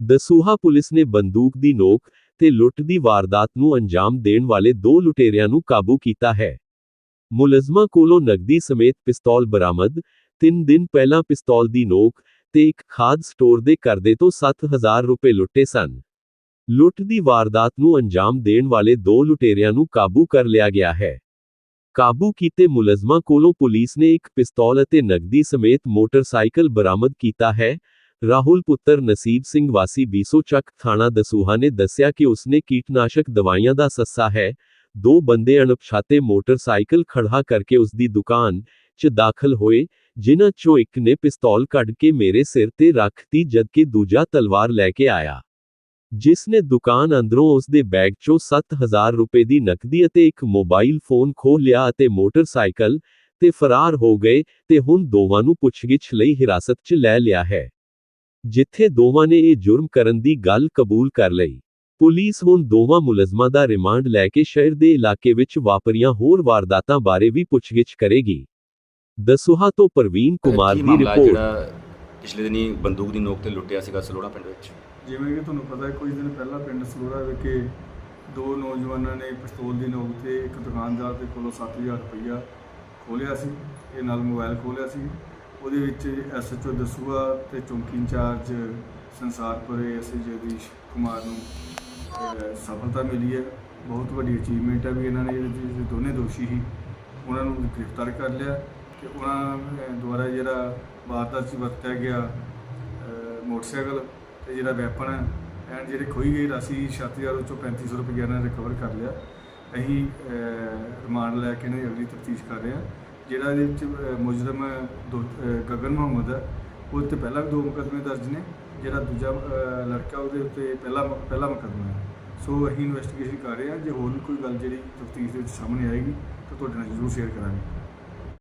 Dasuya police ਨੇ ਬੰਦੂਕ ਦੀ ਨੋਕ ਤੇ ਲੁੱਟ ਦੀ ਵਾਰਦਾਤ ਨੂੰ ਅੰਜਾਮ ਦੇਣ ਵਾਲੇ ਦੋ ਲੁਟੇਰਿਆਂ ਨੂੰ ਕਾਬੂ ਕੀਤਾ ਹੈ। ਮੁਲਜ਼ਮਾਂ ਕੋਲੋਂ ਨਕਦੀ ਸਮੇਤ ਪਿਸਤੌਲ ਬਰਾਮਦ, ਤਿੰਨ ਦਿਨ ਪਹਿਲਾਂ ਪਿਸਤੌਲ ਦੀ ਨੋਕ ਤੇ ਇੱਕ ਖਾਦ ਸਟੋਰ ਦੇ ਕਰਦੇ ਤੋਂ 7000 ਰੁਪਏ ਲੁੱਟੇ ਸਨ। ਲੁੱਟ ਦੀ ਵਾਰਦਾਤ ਨੂੰ ਅੰਜਾਮ ਦੇਣ ਵਾਲੇ ਦੋ ਲੁਟੇਰਿਆਂ ਨੂੰ ਕਾਬੂ ਕਰ ਲਿਆ ਗਿਆ ਹੈ। ਕਾਬੂ ਕੀਤੇ ਮੁਲਜ਼ਮਾਂ ਕੋਲੋਂ ਪੁਲਿਸ ਨੇ ਇੱਕ ਪਿਸਤੌਲ ਅਤੇ ਨਕਦੀ ਸਮੇਤ ਮੋਟਰਸਾਈਕਲ ਬਰਾਮਦ ਕੀਤਾ ਹੈ ਰਾਹੁਲ ਪੁੱਤਰ ਨਸੀਬ ਸਿੰਘ ਵਾਸੀ ਬੀਸੋ ਚੱਕ ਥਾਣਾ ਦਸੂਹਾ ਨੇ ਦੱਸਿਆ ਕਿ ਉਸਨੇ ਕੀਟਨਾਸ਼ਕ ਦਵਾਈਆਂ ਦਾ ਸੱਸਾ ਹੈ ਦੋ ਬੰਦੇ ਅਣਪਛਾਤੇ ਮੋਟਰਸਾਈਕਲ ਖੜਾ ਕਰਕੇ ਉਸ ਦੀ ਦੁਕਾਨ 'ਚ ਦਾਖਲ ਹੋਏ ਜਿਨ੍ਹਾਂ 'ਚੋਂ ਇੱਕ ਨੇ ਪਿਸਤੌਲ ਕੱਢ ਕੇ ਮੇਰੇ ਸਿਰ ਤੇ ਰੱਖਤੀ ਜਦਕਿ ਦੂਜਾ ਤਲਵਾਰ ਲੈ ਕੇ ਆਇਆ ਜਿਸ ਨੇ ਦੁਕਾਨ ਅੰਦਰੋਂ ਉਸ ਦੇ ਬੈਗ 'ਚੋਂ 7000 ਰੁਪਏ ਦੀ ਨਕਦੀ ਅਤੇ ਇੱਕ ਮੋਬਾਈਲ ਫੋਨ ਖੋਹ ਲਿਆ ਅਤੇ ਮੋਟਰਸਾਈਕਲ ਤੇ ਫਰਾਰ ਹੋ ਗਏ ਤੇ ਹੁਣ ਦੋਵਾਂ ਨੂੰ ਪੁੱਛਗਿੱਛ ਲਈ ਹਿਰਾਸਤ 'ਚ ਲੈ ਲਿਆ ਹੈ ਜਿੱਥੇ ਦੋਵਾਂ ਨੇ ਇਹ ਜੁਰਮ ਕਰਨ ਦੀ ਗੱਲ ਕਬੂਲ ਕਰ ਲਈ। ਪੁਲਿਸ ਹੁਣ ਦੋਵਾਂ ਮੁਲਜ਼ਮਾਂ ਦਾ ਰਿਮਾਂਡ ਲੈ ਕੇ ਸ਼ਹਿਰ ਦੇ ਇਲਾਕੇ ਵਿੱਚ ਵਾਪਰੀਆਂ ਹੋਰ ਵਾਰਦਾਤਾਂ ਬਾਰੇ ਵੀ ਪੁੱਛਗਿੱਛ ਕਰੇਗੀ। ਦਸੂਹਾ ਤੋਂ ਪ੍ਰਵੀਨ ਕੁਮਾਰ ਦੀ ਰਿਪੋਰਟ। ਪਿਛਲੇ ਦਿਨੀ ਬੰਦੂਕ ਦੀ ਨੋਕ ਤੇ ਲੁੱਟਿਆ ਸੀਗਾ ਸਲੋੜਾ ਪਿੰਡ ਵਿੱਚ? ਜਿਵੇਂ ਕਿ ਤੁਹਾਨੂੰ ਪਤਾ ਹੈ ਕੁਝ ਦਿਨ ਪਹਿਲਾਂ ਪਿੰਡ ਸਲੋਰਾ ਵਿਖੇ ਦੋ ਨੌਜਵਾਨਾਂ ਨੇ ਪਿਸਤੌਲ ਦੀ ਨੋਕ ਤੇ ਇੱਕ ਦੁਕਾਨਦਾਰ ਦੇ ਕੋਲੋਂ 7000 ਰੁਪਈਆ ਖੋਲਿਆ ਸੀ। ਇਹ ਨਾਲ ਮੋਬਾਈਲ ਖੋਲਿਆ ਸੀ। ਉਹਦੇ ਵਿੱਚ ਐਸਐਚਓ ਦਸੂਆ ਤੇ ਚੌਂਕੀ ਇੰਚਾਰਜ ਸੰਸਾਰਪੁਰੇ ਐਸਏ ਜਗਦੀਸ਼ ਕੁਮਾਰ ਨੂੰ ਸਫਲਤਾ ਮਿਲੀ ਹੈ। ਬਹੁਤ ਵੱਡੀ ਅਚੀਵਮੈਂਟ ਹੈ ਵੀ ਇਹਨਾਂ ਨੇ ਜਿਹੜੇ ਦੋਨੇ ਦੋਸ਼ੀ ਸੀ। ਉਹਨਾਂ ਨੂੰ ਗ੍ਰਿਫਤਾਰ ਕਰ ਲਿਆ ਤੇ ਉਹਨਾਂ ਦੁਆਰਾ ਜਿਹੜਾ ਵਾਰਦਾਤ 'ਚ ਵਰਤਿਆ ਗਿਆ ਮੋਟਰਸਾਈਕਲ ਤੇ ਜਿਹੜਾ ਵੈਪਨ ਹੈ ਐਂਡ ਜਿਹੜੇ ਖੋਈ ਗਈ ਰਾਸ਼ੀ 7000 ਵਿੱਚੋਂ 3500 ਰੁਪਏ ਇਹਨਾਂ ਨੇ ਰਿਕਵਰ ਕਰ ਲਿਆ। ਅਸੀਂ ਰਿਮਾਂਡ ਲੈ ਕੇ ਇਹਨਾਂ ਦੀ ਅਗਲੀ ਤਫਤੀਸ਼ ਕਰ ਰਹੇ ਹਾਂ। ਜਿਹੜਾ ਇਹਦੇ ਵਿੱਚ ਅਹ, ਮੁਜਰਮ ਦੋ- ਗਗਨ ਮੁਹੰਮਦ ਹੈ ਉਹਦੇ ਤੇ ਪਹਿਲਾਂ ਵੀ ਦੋ ਮੁਕੱਦਮੇ ਦਰਜ ਨੇ ਜਿਹੜਾ ਦੂਜਾ ਲੜਕਾ ਉਹਦੇ ਉੱਤੇ ਪਹਿਲਾ ਪਹਿਲਾ ਮੁਕੱਦਮਾ ਹੈ। ਸੋ ਅਸੀਂ ਇਨਵੈਸਟੀਗੇਸ਼ਨ ਕਰ ਰਹੇ ਹਾਂ ਜੇ ਹੋਰ ਵੀ ਕੋਈ ਗੱਲ ਜਿਹੜੀ ਤਫਤੀਸ਼ ਦੇ ਵਿੱਚ ਸਾਹਮਣੇ ਆਏਗੀ ਤਾਂ ਤੁਹਾਡੇ ਨਾਲ ਜ਼ਰੂਰ ਸ਼ੇਅਰ ਕਰਾਂਗੇ।